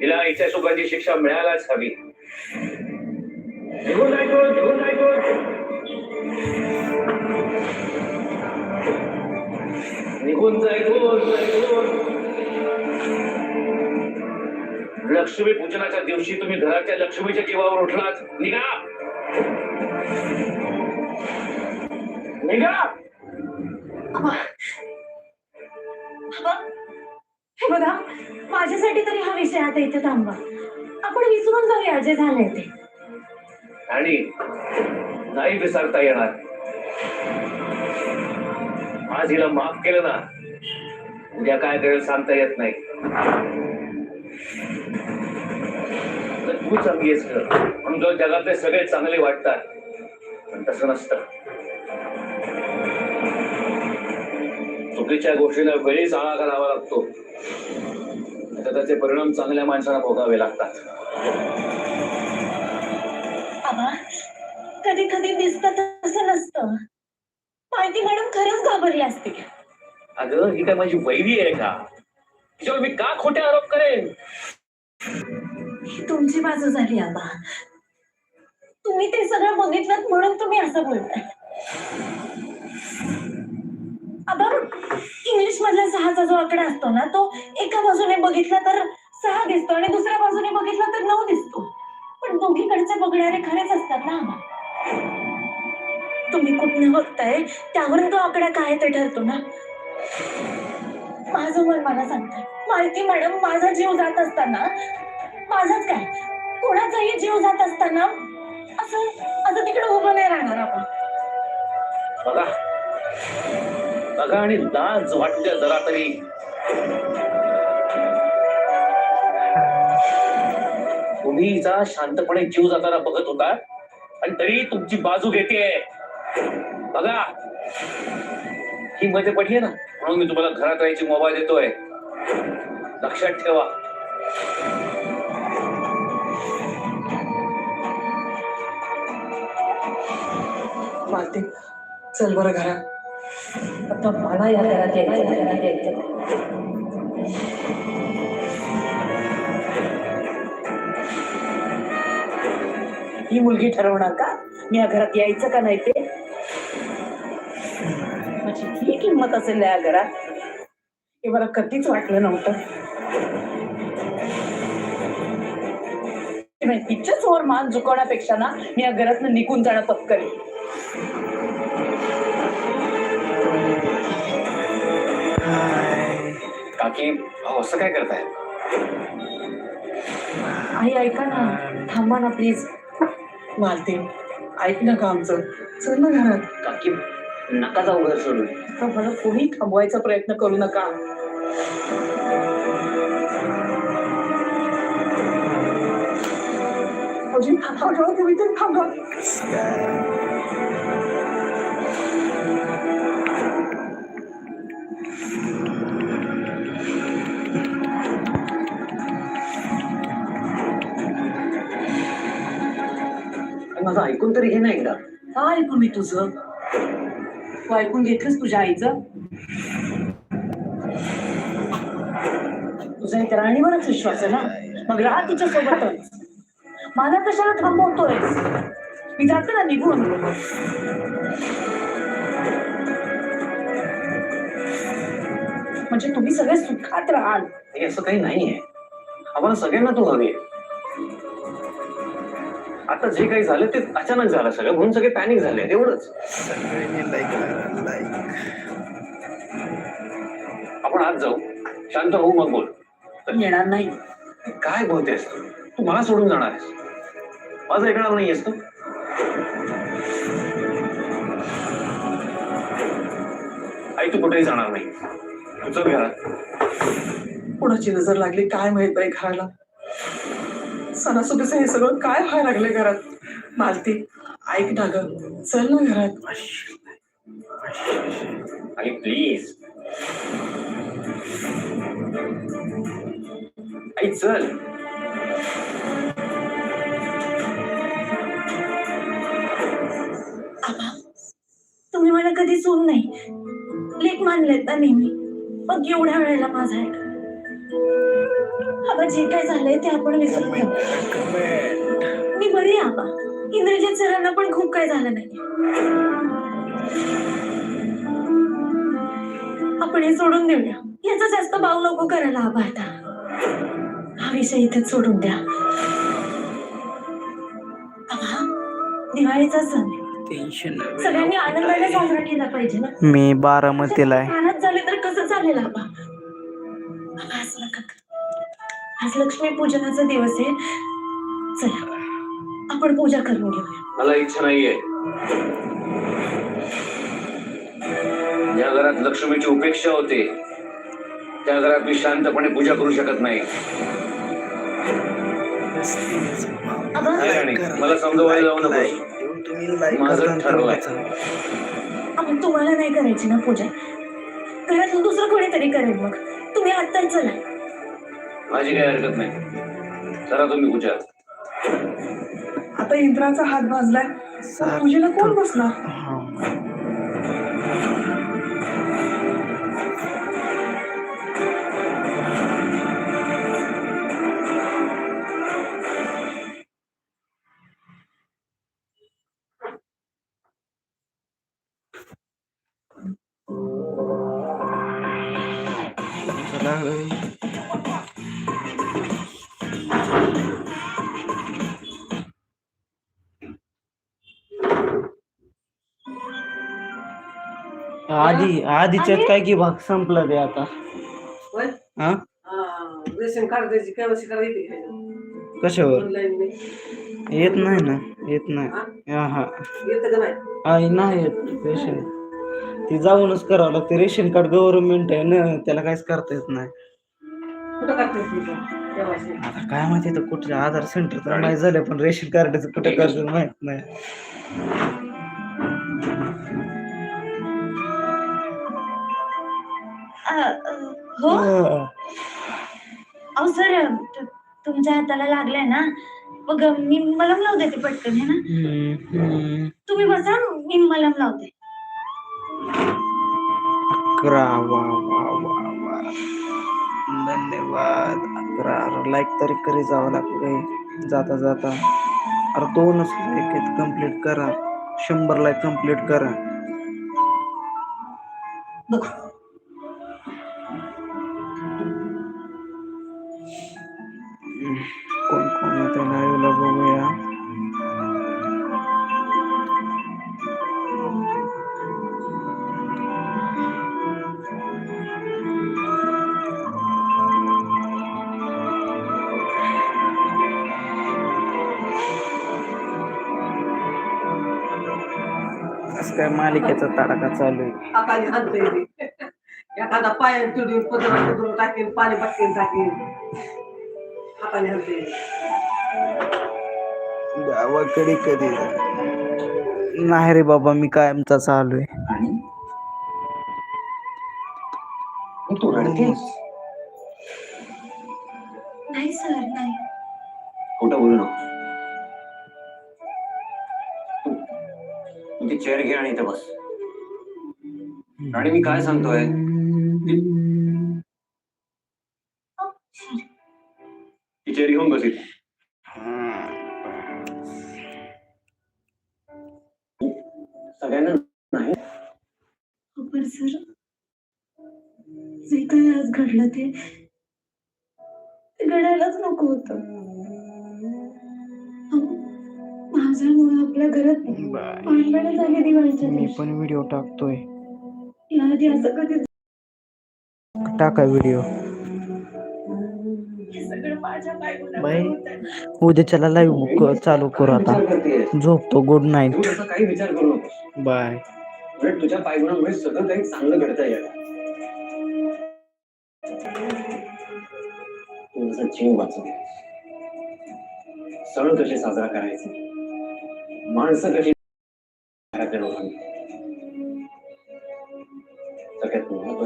तिला इथे सुखाची शिक्षा मिळायलाच हवी. निघून निघून जायचो निघून लक्ष्मी पूजनाच्या दिवशी तुम्ही घराच्या लक्ष्मीच्या जीवावर उठलात. निघा. निघा. माझ्यासाठी तरी हा विषय आता इथे थांबवा. आपण विसरून जाऊया जे झालंय ते. आणि नाही विसरता येणार. आज हिला माफ केलं ना उद्या काय करेल सांगता येत नाही. तर तू चांगली आहेस ग. म्हणून जो जगातले सगळे चांगले वाटतात पण तसं नसतं. चुकीच्या गोष्टीला वेळीच आळा घालावा लागतो. तर त्याचे परिणाम चांगल्या माणसाला भोगावे लागतात. कधी कधी दिसत तसं नसतं. माहिती मॅडम खरंच घाबरली असते. अगं ही काय माझी वैरी आहे का? तिच्यावर मी का खोटे आरोप करेन? ही तुमची बाजू झाली आबा तुम्ही ते सगळं बघितलं म्हणून तुम्ही असं बोलताय आबा इंग्लिश मधला सहाचा जो आकडा असतो ना तो एका बाजूने बघितला तर सहा दिसतो आणि दुसऱ्या बाजूने बघितला तर नऊ दिसतो. पण दोघीकडचे बघणारे खरेच असतात ना आबा तुम्ही कुठनं बघताय? त्यावर तो आकडा काय ते ठरतो ना? माझं मन मला सांगताय. माहिती मॅडम माझा जीव जात असताना माझाच काय? कोणाचाही जीव जात असताना असं असं तिकडे उभं नाही राहणार आपण. बघा. बघा आणि लाज वाटते जरा तरी. तुम्ही जा शांतपणे जीव जाताना बघत होता. आणि तरी तुमची बाजू घेते. बघा. ही मध्ये पडली ना म्हणून मी तुम्हाला घरात राहायची मोबाईल देतोय. लक्षात ठेवा. मालती चल बरं घरात. आता मला या घरात यायचं घरात यायचं ही मुलगी ठरवणार का? मी या घरात यायचं का नाही ते? माझी ही किंमत असेल या घरात? हे मला कधीच वाटलं नव्हतं. तिच्या समोर मान झुकवण्यापेक्षा ना मी या घरातनं निघून जाणं पत्करेल अहो, असं काय करताय? आई ऐका ना. थांबा ना प्लीज मालती ऐक ना का आमचं. चल ना घरात. काकी नका जाऊ घर सोडून. आता मला कोणी थांबवायचा प्रयत्न करू नका. अजून थांबा तुम्ही तर थांबा. माझं ऐकून तरी घे ना एकदा काय ऐकू मी तुझं? तू ऐकून घेतलंस तुझ्या आईचं? तुझा एक राणीवरच विश्वास आहे ना? मग राहा तिच्या सोबतच मला कशाला थांबवतोय मी जाते ना निघून. म्हणजे तुम्ही सगळे सुखात राहाल. हे असं काही नाहीये. आम्हाला सगळ्यांना तू हवी आता जे काही झालं ते अचानक झालं सगळं. म्हणून सगळे पॅनिक झाले. एवढंच. आपण आज जाऊ. शांत होऊ मग बोल. येणार नाही. काय बोलतेस तू? तू मला सोडून जाणार आहेस. माझं ऐकणार नाहीयेस तू. आई तू कुठेही जाणार नाही. तुझं घरात. कुणाची नजर लागली? काय माहीत बाई घराला सणासुदीचं हे सगळं काय व्हायला लागले घरात? मालती ऐक ना ग. चल ना घरात. आई प्लीज आई चल. तुम्ही मला कधी सून नाही. लेख मानलेत ना नेहमी. मग एवढ्या वेळेला माझा आहे आबा जे काय झालंय ते आपण विसरून जाऊ. मी बरी आहे आबा. इंद्रजित सरांना पण खूप काय झालं नाही आपण हे सोडून देऊया. याचा जास्त भाव नको करायला आबा आता. हा विषय इथेच सोडून द्या. आबा दिवाळीचा सण आहे. सगळ्यांनी आनंदाने साजरा केला पाहिजे ना. मी बारामतीला आहे. कानात झाले तर कसं चालेल आबा? आज लक्ष्मी पूजनाचा दिवस आहे. चला आपण पूजा करून घेऊया. मला इच्छा नाहीये. ज्या घरात लक्ष्मीची उपेक्षा होते त्या घरात मी शांतपणे पूजा करू शकत नाही. आबा नाही राणी, मला समजवायला जाऊ. तुम्ही लाईक माझं ठरलंय. तुम्हाला नाही करायची ना पूजा. घरातलं दुसरं कोणीतरी करेल मग. तुम्ही आत्ताच चला. माझी काही हरकत नाही. करा तुम्ही पूजा आता इंद्राचा हात भाजलाय. पूजेला कोण बसणार? आधी आधीच्यात काय की भाग संपला ते आता? हा? रेशन कार्ड द्यायची केवायसी करायची काय कशावर? येत नाही ना येत नाही. हा? हा नाही? आई नाही येत रेशन. ती जाऊनच करावं लागते. रेशन कार्ड गव्हर्नमेंट आहे ना त्याला काहीच करता येत नाही. आता काय माहिती कुठे आधार सेंटर तर माहीत झालं पण रेशन कार्डचं कुठे करतात माहीत नाही. हो? अहो सर तु- तुमच्या हाताला लागलंय ना? मग मी मलम लावू देते पटकन है ना. तुम्ही बसा मी मलम लावते. अकरा वा वा वा वा धन्यवाद. अकरा लाईक तरी करी जावं लागतंय जाता जाता. अरे दोनच लाईक आहेत. कंप्लीट करा. शंभर लाईक कंप्लीट करा. बघ. काय मालिकेचा तडाखा चालू आहे. हाताने एखादा पाय तुडून पदरा टाकेन पाणी हाताने हाणता येते गावाकडे कधी? नाही रे बाबा मी कायमचा चालू आहे. आणि? मग तू रडतेस? नाही. सर नाही. खोटं बोलू नको? ती चेअर घे आणि इथे बस. आणि मी काय सांगतोय? ती चेअर घेऊन बस इथे. सगळ्यांना नाही? पण सर जे काय आज घडलं ते ते घडायलाच नको होत. आपल्या घरात झाली दिवाळीच्या मी दिवशी. पण व्हिडिओ टाकतोय. याआधी असं कधी टाका व्हिडिओ हे सगळं माझ्या बाई. बायकोला होतंय. उद्याच्याला लाईव्ह चालू करू आता. विचार झोपतो गुड नाईट तू काही विचार करू नको बाय. उलट तुझ्या पायगुणामुळे सगळं काही चांगलं घडतं वाचव सण कसे साजरा करायचे? માણસ